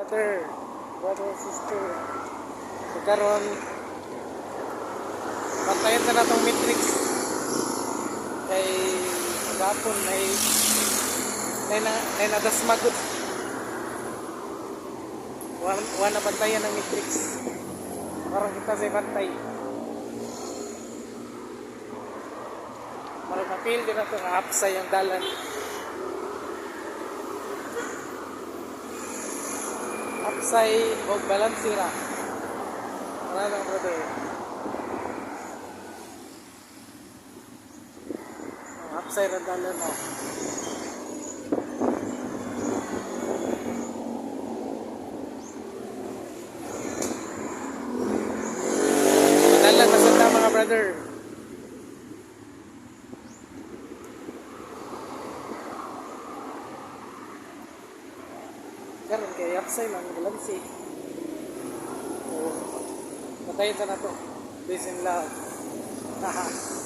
Brother, brother, sister. Pagkaroon, pantayan na natong matrix. Kay gapon may may na may nadasmagot. Wan wan na bantayan ng matrix. Parang kita sa bantay. Marag mapil din nato nga hapsay ang dalan. Hapsay o balansira. Lang brother. Ang Hapsay na dalan oh. Dalan masanda mga brother. Karon kay Yapsay man balansi. Oh. Patayin sa nato. Peace and love. Haha.